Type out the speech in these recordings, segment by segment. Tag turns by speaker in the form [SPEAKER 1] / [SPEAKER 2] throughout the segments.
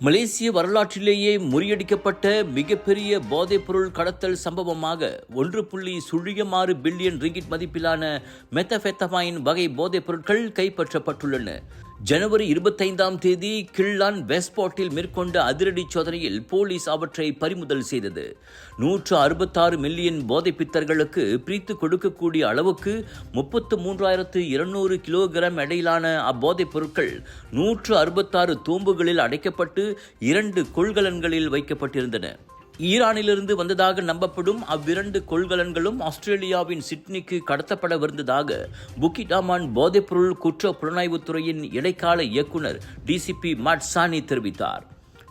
[SPEAKER 1] மலேசிய வரலாற்றிலேயே முறியடிக்கப்பட்ட மிகப்பெரிய போதைப்பொருள் கடத்தல் சம்பவமாக ஒன்று புள்ளி சுழியமாறு பில்லியன் ரிங்கிட் மதிப்பிலான மெத்தபெத்தமாயின் வகை போதைப் பொருட்கள் கைப்பற்றப்பட்டுள்ளன. ஜனவரி இருபத்தைந்தாம் தேதி கிள்ளான் வெஸ்பாட்டில் மேற்கொண்ட அதிரடி சோதனையில் போலீஸ் அவற்றை பறிமுதல் செய்தது. நூற்று அறுபத்தாறு மில்லியன் போதைப் பித்தர்களுக்கு பிரித்து கொடுக்கக்கூடிய அளவுக்கு முப்பத்து மூன்றாயிரத்து இருநூறு கிலோகிராம் எடையிலான அப்போதைப் பொருட்கள் நூற்று அறுபத்தாறு தூம்புகளில் அடைக்கப்பட்டு இரண்டு கொள்கலன்களில் வைக்கப்பட்டிருந்தன. ஈரானிலிருந்து வந்ததாக நம்பப்படும் அவ்விரண்டு கொள்கலன்களும் ஆஸ்திரேலியாவின் சிட்னிக்கு கடத்தப்படவிருந்ததாக புக்கிடாமான் போதைப்பொருள் குற்ற புலனாய்வுத்துறையின் இடைக்கால இயக்குனர் டிசிபி மட் சானி தெரிவித்தார்.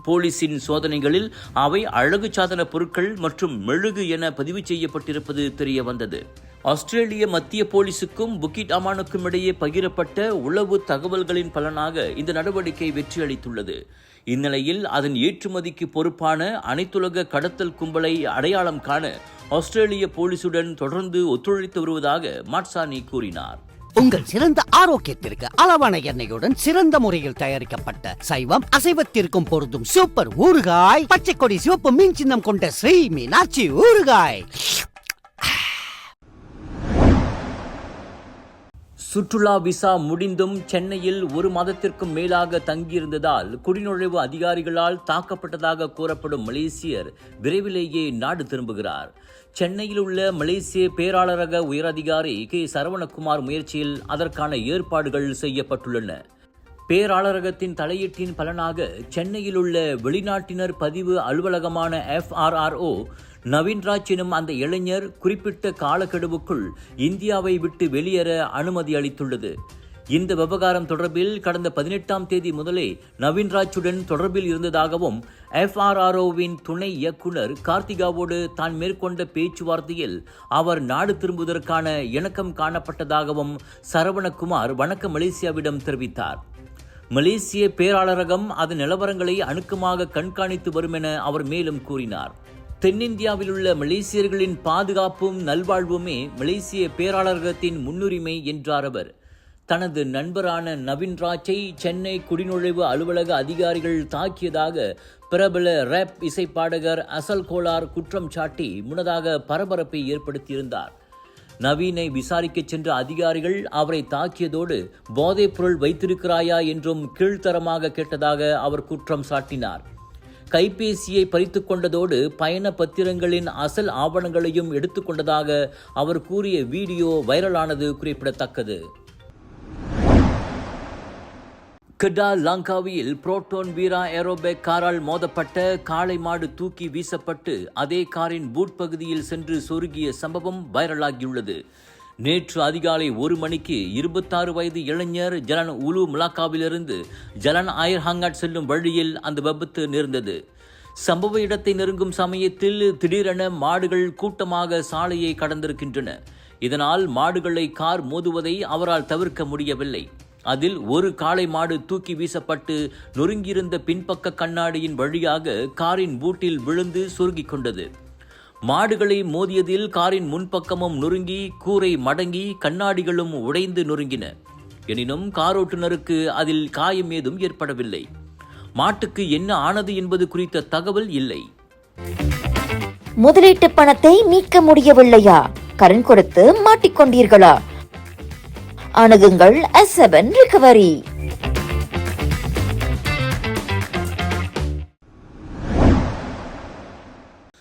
[SPEAKER 1] போலீசின் சோதனைகளில் அவை அழகு சாதன பொருட்கள் மற்றும் மெழுகு என பதிவு செய்யப்பட்டிருப்பது தெரியவந்தது. ஆஸ்திரேலிய மத்திய போலீசுக்கும் புக்கிட் அமானுக்கும் இடையே பகிரப்பட்ட உளவு தகவல்களின் பலனாக இந்த நடவடிக்கை வெற்றியளித்துள்ளது. இந்நிலையில் அதன் ஏற்றுமதிக்கு பொறுப்பான அனைத்துலக கடத்தல் கும்பலை அடையாளம் காண ஆஸ்திரேலிய போலீசுடன் தொடர்ந்து ஒத்துழைத்து வருவதாக மாட்சானி கூறினார்.
[SPEAKER 2] உங்கள் சிறந்த ஆரோக்கியத்திற்கு அளவான எண்ணெயுடன் சிறந்த முறையில் தயாரிக்கப்பட்ட சைவம் அசைவத்திற்கும் பொருந்தும் சூப்பர் ஊறுகாய் பச்சை கொடி சிவப்பு மீன் சின்னம் கொண்ட ஸ்ரீ மீனாட்சி ஊறுகாய்.
[SPEAKER 1] சுற்றுலா விசா முடிந்தும் சென்னையில் ஒரு மாதத்திற்கும் மேலாக தங்கியிருந்ததால் குடிநுழைவு அதிகாரிகளால் தாக்கப்பட்டதாக கூறப்படும் மலேசியர் விரைவிலேயே நாடு திரும்புகிறார். சென்னையில் உள்ள மலேசிய பேராளரக உயரதிகாரி கே. சரவணகுமார் முயற்சியில் அதற்கான ஏற்பாடுகள் செய்யப்பட்டுள்ளன. பேராளரகத்தின் தலையீட்டின் பலனாக சென்னையில் உள்ள வெளிநாட்டினர் பதிவு அலுவலகமான எஃப்ஆர்ஆர்ஓ நவீன்ராஜ் எனும் அந்த இளைஞர் குறிப்பிட்ட காலக்கெடுவுக்குள் இந்தியாவை விட்டு வெளியேற அனுமதி அளித்துள்ளது. இந்த விவகாரம் தொடர்பில் கடந்த பதினெட்டாம் தேதி முதலே நவீன்ராஜுடன் தொடர்பில் இருந்ததாகவும் எஃப்ஆர்ஆர்ஓவின் துணை இயக்குனர் கார்த்திகாவோடு தான் மேற்கொண்ட பேச்சுவார்த்தையில் அவர் நாடு திரும்புவதற்கான இணக்கம் காணப்பட்டதாகவும் சரவணகுமார் வணக்க மலேசியாவிடம் தெரிவித்தார். மலேசிய பேராளரகம் அதன் நிலவரங்களை அணுக்கமாக கண்காணித்து வரும் என அவர் மேலும் கூறினார். தென்னிந்தியாவில் உள்ள மலேசியர்களின் பாதுகாப்பும் நல்வாழ்வுமே மலேசிய பேராளரகத்தின் முன்னுரிமை என்றார் அவர். தனது நண்பரான நவீன்ராஜை சென்னை குடிநுழைவு அலுவலக அதிகாரிகள் தாக்கியதாக பிரபல ரேப் இசைப்பாடகர் அசல் கோலார் குற்றம் சாட்டி முன்னதாக பரபரப்பை ஏற்படுத்தியிருந்தார். நவீனை விசாரிக்கச் சென்ற அதிகாரிகள் அவரை தாக்கியதோடு போதைப் பொருள் வைத்திருக்கிறாயா என்றும் கீழ்த்தரமாக கேட்டதாக அவர் குற்றம் சாட்டினார். கைபேசியை பறித்து கொண்டதோடு பயண பத்திரங்களின் அசல் ஆவணங்களையும் எடுத்துக்கொண்டதாக அவர் கூறிய வீடியோ வைரலானது குறிப்பிடத்தக்கது. கெடா லங்காவியில் புரோட்டோன் வீரா ஏரோபேக் காரால் மோதப்பட்ட காளை மாடு தூக்கி வீசப்பட்டு அதே காரின் பூட் பகுதியில் சென்று சொருகிய சம்பவம் வைரலாகியுள்ளது. நேற்று அதிகாலை ஒரு மணிக்கு இருபத்தாறு வயது இளைஞர் ஜலன் உலு முலாக்காவிலிருந்து ஜலன் ஆயர் ஹங்காட் செல்லும் வழியில் அந்த விபத்து நேர்ந்தது. சம்பவ இடத்தை நெருங்கும் சமயத்தில் திடீரென மாடுகள் கூட்டமாக சாலையை கடந்திருக்கின்றன. இதனால் மாடுகளை கார் மோதுவதை அவரால் தவிர்க்க முடியவில்லை. அதில் ஒரு காளை மாடு தூக்கி வீசப்பட்டு நொறுங்கியிருந்த பின்பக்க கண்ணாடியின் வழியாக காரின் பூட்டில் விழுந்து சுருங்கிக் கொண்டது. மாடுகளை மோதியதில் காரின் முன்பக்கமும் நொறுங்கி கூரை மடங்கி கண்ணாடிகளும் உடைந்து நொறுங்கின. எனினும் காரோட்டுநருக்கு அதில் காயம் ஏதும் ஏற்படவில்லை. மாட்டுக்கு என்ன ஆனது என்பது குறித்த தகவல் இல்லை.
[SPEAKER 3] முதலீட்டு பணத்தை மீட்க முடியவில்லையா? கடன் கொடுத்து மாட்டிக்கொண்டீர்களா அணுகுங்கள் அசபன் ரிகவரி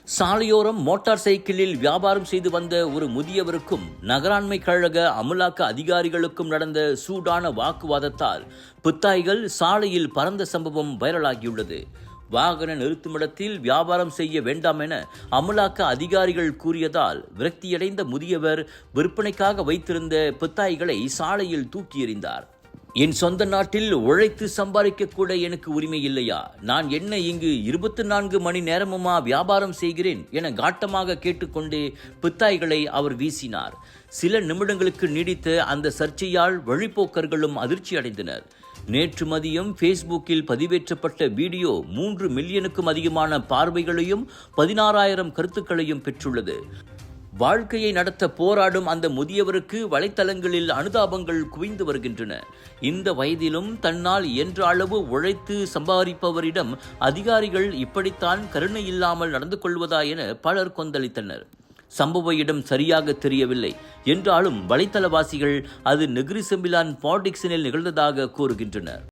[SPEAKER 1] சாலையோரம் மோட்டார் சைக்கிளில் வியாபாரம் செய்து வந்த ஒரு முதியவருக்கும் நகராண்மை கழக அமலாக்க அதிகாரிகளுக்கும் நடந்த சூடான வாக்குவாதத்தால் புத்தாய்கள் சாலையில் பறந்த சம்பவம் வைரலாகியுள்ளது. வாகன நிறுத்துமிடத்தில் வியாபாரம் செய்ய வேண்டாம் என அமலாக்க அதிகாரிகள் கூறியதால் விரக்தியடைந்த முதியவர் விற்பனைக்காக வைத்திருந்த புத்தாய்களை சாலையில் தூக்கி எறிந்தார். என் சொந்த நாட்டில் உழைத்து சம்பாதிக்க கூட எனக்கு உரிமை இல்லையா? நான் என்ன இங்கு இருபத்தி நான்கு மணி நேரமுமா வியாபாரம் செய்கிறேன் என காட்டமாக கேட்டுக்கொண்டே பித்தாய்களை அவர் வீசினார். சில நிமிடங்களுக்கு நீடித்த அந்த சர்ச்சையால் வழிப்போக்கர்களும் அதிர்ச்சியடைந்தனர். நேற்று மதியம் ஃபேஸ்புக்கில் பதிவேற்றப்பட்ட வீடியோ மூன்று மில்லியனுக்கும் அதிகமான பார்வைகளையும் பதினாறாயிரம் கருத்துக்களையும் பெற்றுள்ளது. வாழ்க்கையை நடத்த போராடும் அந்த முதியவருக்கு வலைத்தளங்களில் அனுதாபங்கள் குவிந்து வருகின்றன. இந்த வயதிலும் தன்னால் என்ற அளவு உழைத்து சம்பாதிப்பவரிடம் அதிகாரிகள் இப்படித்தான் கருணை இல்லாமல் நடந்து கொள்வதா என பலர் கொந்தளித்தனர். சம்பவ இடம் சரியாக தெரியவில்லை. என்றாலும் வலைத்தளவாசிகள் அது நெகிரி செம்பிலான் பாடிக்சனில் நிகழ்ந்ததாக கூறுகின்றனர்.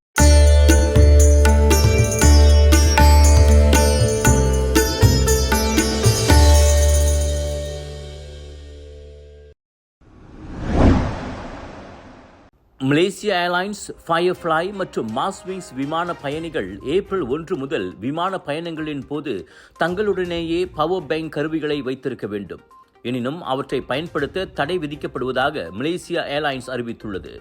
[SPEAKER 1] மலேசிய ஏர்லைன்ஸ் ஃபயர்ஃப்ளை மற்றும் மாஸ்விங்ஸ் விமான பயணிகள் ஏப்ரல் ஒன்று முதல் விமான பயணங்களின் போது தங்களுடனேயே பவர் பேங்க் கருவிகளை வைத்திருக்க வேண்டும். எனினும் அவற்றை பயன்படுத்த தடை விதிக்கப்படுவதாக மலேசியா ஏர்லைன்ஸ் அறிவித்துள்ளது.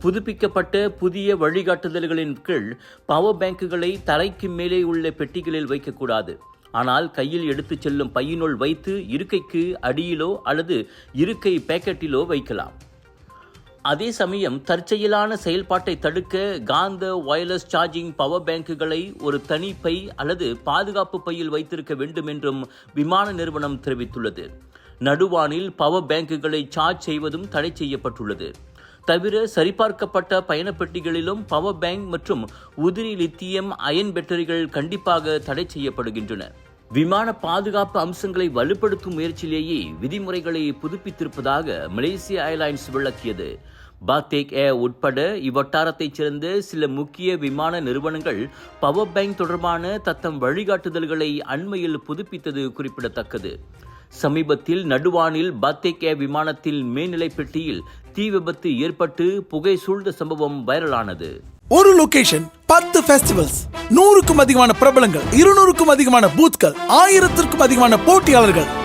[SPEAKER 1] புதுப்பிக்கப்பட்ட புதிய வழிகாட்டுதல்களின் கீழ் பவர் பேங்குகளை தரைக்கு மேலே உள்ள பெட்டிகளில் வைக்கக்கூடாது. ஆனால் கையில் எடுத்துச் செல்லும் பையினுள் வைத்து இருக்கைக்கு அடியிலோ அல்லது இருக்கை பேக்கெட்டிலோ வைக்கலாம். அதே சமயம் தற்செயலான செயல்பாட்டை தடுக்க காந்த வயர்லெஸ் சார்ஜிங் பவர் பேங்குகளை ஒரு தனி பை அல்லது பாதுகாப்பு பையில் வைத்திருக்க வேண்டும் என்றும் விமான நிறுவனம் தெரிவித்துள்ளது. நடுவானில் பவர் பேங்குகளை சார்ஜ் செய்வதும் தடை செய்யப்பட்டுள்ளது. தவிர சரிபார்க்கப்பட்ட பயணப்பெட்டிகளிலும் பவர் பேங்க் மற்றும் உதிரி லித்தியம் அயன் பேட்டரிகள் கண்டிப்பாக தடை செய்யப்படுகின்றன. விமான பாதுகாப்பு அம்சங்களை வலுப்படுத்தும் முயற்சியிலேயே விதிமுறைகளை புதுப்பித்திருப்பதாக மலேசிய ஏர்லைன்ஸ் விளக்கியது. பாத்தேக் ஏர் உட்பட இவ்வட்டாரத்தைச் சேர்ந்த சில முக்கிய விமான நிறுவனங்கள் பவர் பேங்க் தொடர்பான தத்தம் வழிகாட்டுதல்களை அண்மையில் புதுப்பித்தது குறிப்பிடத்தக்கது. சமீபத்தில் நடுவானில் பாத்தேக் ஏர் விமானத்தில் மேல்நிலை பெட்டியில் தீ விபத்து ஏற்பட்டு புகை சூழ்ந்த சம்பவம் வைரலானது.
[SPEAKER 4] ஒரு லொகேஷன் பத்து ஃபெஸ்டிவல்ஸ் நூறுக்கும் அதிகமான பிரபலங்கள் இருநூறுக்கும் அதிகமான பூத்கள் ஆயிரத்திற்கும் அதிகமான போட்டியாளர்கள்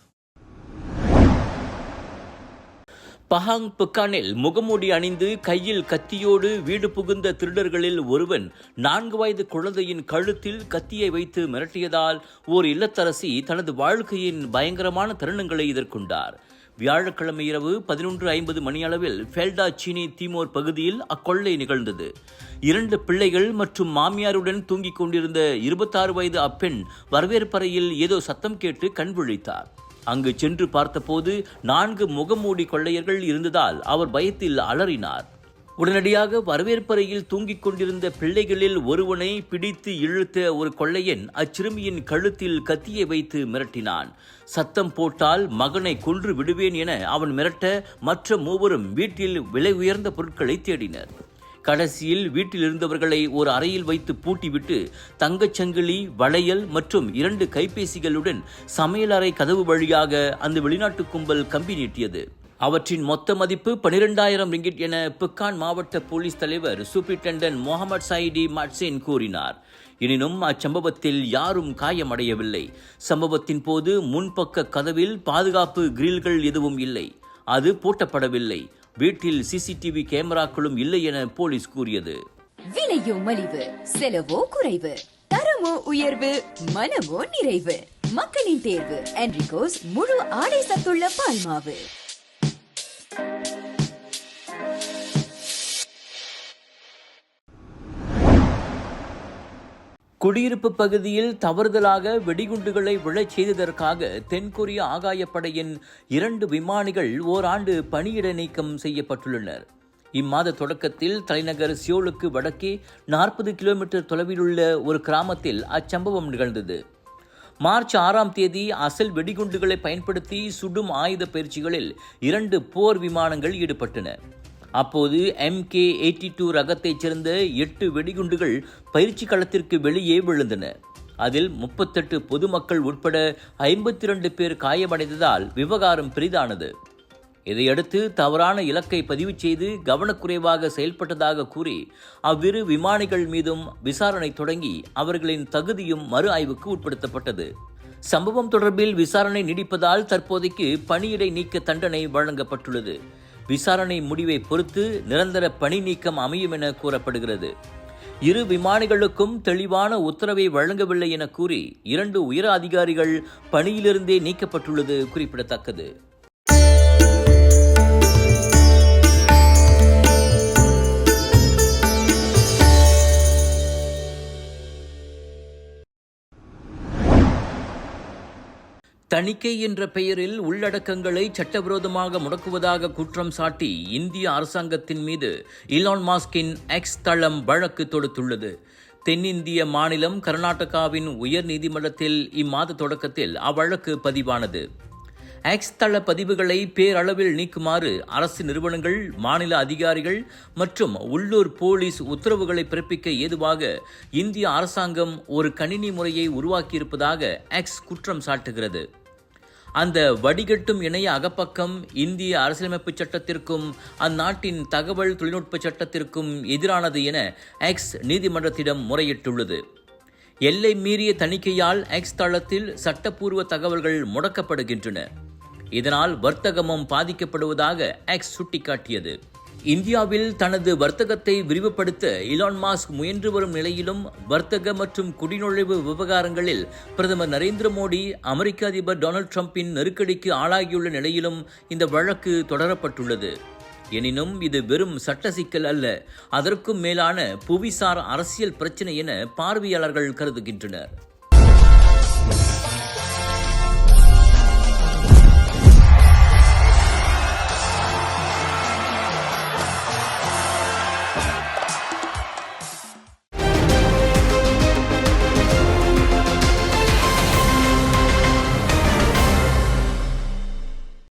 [SPEAKER 1] Pahang புக்கானில் முகமூடி அணிந்து கையில் கத்தியோடு வீடு புகுந்த திருடர்களில் ஒருவன் நான்கு வயது குழந்தையின் கழுத்தில் கத்தியை வைத்து மிரட்டியதால் ஓர் இல்லத்தரசி தனது வாழ்க்கையின் பயங்கரமான தருணங்களை எதிர்கொண்டார். வியாழக்கிழமை இரவு பதினொன்று ஐம்பது மணியளவில் ஃபெல்டா சீனி தீமோர் பகுதியில் அக்கொள்ளை நிகழ்ந்தது. இரண்டு பிள்ளைகள் மற்றும் மாமியாருடன் தூங்கிக் கொண்டிருந்த இருபத்தாறு வயது அப்பெண் வரவேற்பறையில் ஏதோ சத்தம் கேட்டு கண் விழித்தார். அங்கு சென்று பார்த்தபோது நான்கு முகமூடி கொள்ளையர்கள் இருந்ததால் அவர் பயத்தில் அலறினார். உடனடியாக வரவேற்பறையில் தூங்கிக் கொண்டிருந்த பிள்ளைகளில் ஒருவனை பிடித்து இழுத்த ஒரு கொள்ளையன் அச்சிறுமியின் கழுத்தில் கத்தியை வைத்து மிரட்டினான். சத்தம் போட்டால் மகனை கொன்று விடுவேன் என அவன் மிரட்ட மற்ற மூவரும் வீட்டில் விலை உயர்ந்த பொருட்களை தேடினர். கடைசியில் வீட்டில் இருந்தவர்களை ஒரு அறையில் வைத்து பூட்டிவிட்டு தங்கச்சங்கிலி வளையல் மற்றும் இரண்டு கைபேசிகளுடன் சமையலறை கதவு வழியாக அந்த வெளிநாட்டு கும்பல் கம்பி நீட்டியது. அவற்றின் மொத்த மதிப்பு பனிரெண்டாயிரம் ரிங்கிட் என புக்கான் மாவட்ட போலீஸ் தலைவர் சூப்பரிண்டென்டன்ட் முகமது சாயிடி மாட்சேன் கூறினார். எனினும் அச்சம்பவத்தில் யாரும் காயமடையவில்லை. சம்பவத்தின் போது முன்பக்க கதவில் பாதுகாப்பு கிரில்கள் எதுவும் இல்லை. அது பூட்டப்படவில்லை. வீட்டில் சிசிடிவி கேமராக்களும் இல்லை என போலீஸ் கூறியது.
[SPEAKER 5] விலையோ மலிவு செலவோ குறைவு தரமோ உயர்வு மனமோ நிறைவு. மக்களின் தேர்வு என்ரிகோஸ் முழு ஆடை சத்துள்ள பால்மாவு.
[SPEAKER 1] குடியிருப்பு பகுதியில் தவறுதலாக வெடிகுண்டுகளை விழச் செய்ததற்காக தென்கொரிய ஆகாயப்படையின் இரண்டு விமானிகள் ஓராண்டு பணியிட நீக்கம் செய்யப்பட்டுள்ளனர். இம்மாத தொடக்கத்தில் தலைநகர் சியோலுக்கு வடக்கே நாற்பது கிலோமீட்டர் தொலைவிலுள்ள ஒரு கிராமத்தில் அச்சம்பவம் நிகழ்ந்தது. மார்ச் ஆறாம் தேதி அசல் வெடிகுண்டுகளை பயன்படுத்தி சுடும் ஆயுத பயிற்சிகளில் இரண்டு போர் விமானங்கள் ஈடுபட்டன. அப்போது எம்கே எயிட்டி டூ ரகத்தைச் சேர்ந்த எட்டு வெடிகுண்டுகள் பயிற்சி களத்திற்கு வெளியே விழுந்தன. அதில் முப்பத்தெட்டு பொதுமக்கள் உட்பட ஐம்பத்தி ரெண்டு பேர் காயமடைந்ததால் விவகாரம் பெரிதானது. இதையடுத்து தவறான இலக்கை பதிவு செய்து கவனக்குறைவாக செயல்பட்டதாக கூறி அவ்விரு விமானிகள் மீதும் விசாரணை தொடங்கி அவர்களின் தகுதியும் மறு ஆய்வுக்கு உட்படுத்தப்பட்டது. சம்பவம் தொடர்பில் விசாரணை நீடிப்பதால் தற்போதைக்கு பணியிடை நீக்க தண்டனை வழங்கப்பட்டுள்ளது. விசாரணை முடிவை பொறுத்து நிரந்தர பணி நீக்கம் அமையும் என கூறப்படுகிறது. இரு விமானிகளுக்கும் தெளிவான உத்தரவை வழங்கவில்லை என கூறி இரண்டு உயர் அதிகாரிகள் பணியிலிருந்தே நீக்கப்பட்டுள்ளது குறிப்பிடத்தக்கது. தணிக்கை என்ற பெயரில் உள்ளடக்கங்களை சட்டவிரோதமாக முடக்குவதாக குற்றம் சாட்டி இந்திய அரசாங்கத்தின் மீது இலான் மாஸ்கின் எக்ஸ் தளம் வழக்கு தொடுத்துள்ளது. தென்னிந்திய மாநிலம் கர்நாடகாவின் உயர் நீதிமன்றத்தில் இம்மாத தொடக்கத்தில் அவ்வழக்கு பதிவானது. எக்ஸ் தள பதிவுகளை பேரளவில் நீக்குமாறு அரசு நிறுவனங்கள் மாநில அதிகாரிகள் மற்றும் உள்ளூர் போலீஸ் உத்தரவுகளை பிறப்பிக்க ஏதுவாக இந்திய அரசாங்கம் ஒரு கணினி முறையை உருவாக்கியிருப்பதாக எக்ஸ் குற்றம் சாட்டுகிறது. அந்த வடிகட்டும் இணைய அகப்பக்கம் இந்திய அரசியலமைப்பு சட்டத்திற்கும் அந்நாட்டின் தகவல் தொழில்நுட்ப சட்டத்திற்கும் எதிரானது என எக்ஸ் நீதிமன்றத்திடம் முறையிட்டுள்ளது. எல்லை மீறிய தணிக்கையால் எக்ஸ் தளத்தில் சட்டப்பூர்வ தகவல்கள் முடக்கப்படுகின்றன. இதனால் வர்த்தகமும் பாதிக்கப்படுவதாக எக்ஸ் சுட்டிக்காட்டியது. இந்தியாவில் தனது வர்த்தகத்தை விரிவுபடுத்த இலான் மாஸ்க் முயன்று வரும் நிலையிலும் வர்த்தக மற்றும் குடிநுழைவு விவகாரங்களில் பிரதமர் நரேந்திர மோடி அமெரிக்க அதிபர் டொனால்ட் ட்ரம்பின் நெருக்கடிக்கு ஆளாகியுள்ள நிலையிலும் இந்த வழக்கு தொடரப்பட்டுள்ளது. எனினும் இது வெறும் சட்ட சிக்கல் அல்ல. அதற்கும் மேலான புவிசார் அரசியல் பிரச்சினை என பார்வையாளர்கள் கருதுகின்றனர்.